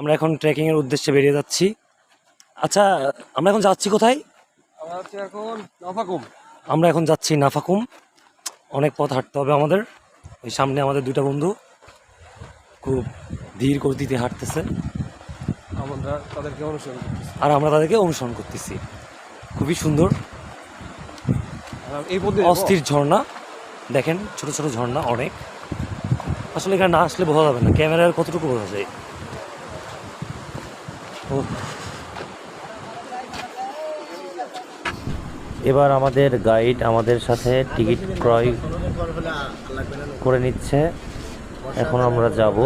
আমরা এখন ট্রেকিংয়ের উদ্দেশ্যে বেরিয়ে যাচ্ছি। আচ্ছা আমরা এখন যাচ্ছি কোথায়? আমরা হচ্ছে এখন নফাকুম। আমরা এখন যাচ্ছি নাফাকুম। অনেক পথ হাঁটতে হবে আমাদের। ওই সামনে আমাদের দুটা বন্ধু খুব ধীর গতিতে হাঁটতেছে। আমরা তাদেরকে অনুসরণ করতেছি। আর আমরা তাদেরকে অনুসরণ করতেছি। খুবই সুন্দর। এই অস্থির ঝর্ণা। দেখেন ছোট ছোট ঝর্ণা অনেক। আসলে এখানে না আসলে বোঝা যাবে না। ক্যামেরার কতটুকু বোঝা যায়। এবার আমাদের গাইড আমাদের সাথে টিকিট ক্রয় করে নিচ্ছে। এখন আমরা যাব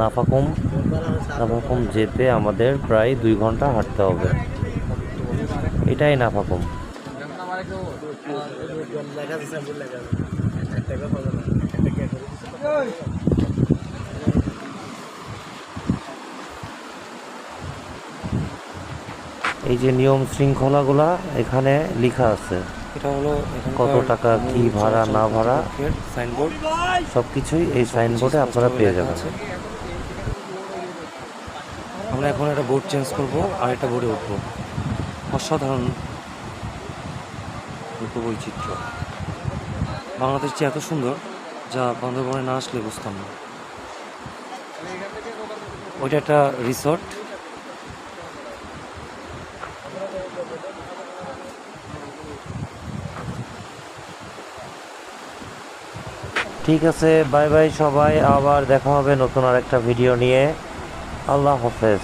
নাফাকুম। নাফাকুম যেতে আমাদের প্রায় দুই ঘণ্টা হাঁটতে হবে। এটাই নাফাকুম। এই যে নিয়ম শৃঙ্খলাগুলা এখানে লেখা আছে। এটা হলো কত টাকা কি ভাড়া না ভাড়া? সাইনবোর্ড সব কিছুই এই সাইনবোর্ডে আপনারা পেয়ে যাবেন। আমরা এখন একটা বোর্ড চেঞ্জ করব আর একটা বোর্ডে উঠবো। অসাধারণ বৈচিত্র্য বাংলাদেশ যে এত সুন্দর যা বান্দরবনে না আসলে বুঝতাম না। ওইটা একটা রিসর্ট ঠিক আছে বাই বাই সবাই আবার দেখা হবে নতুন আরেকটা ভিডিও নিয়ে। আল্লাহ হাফেজ।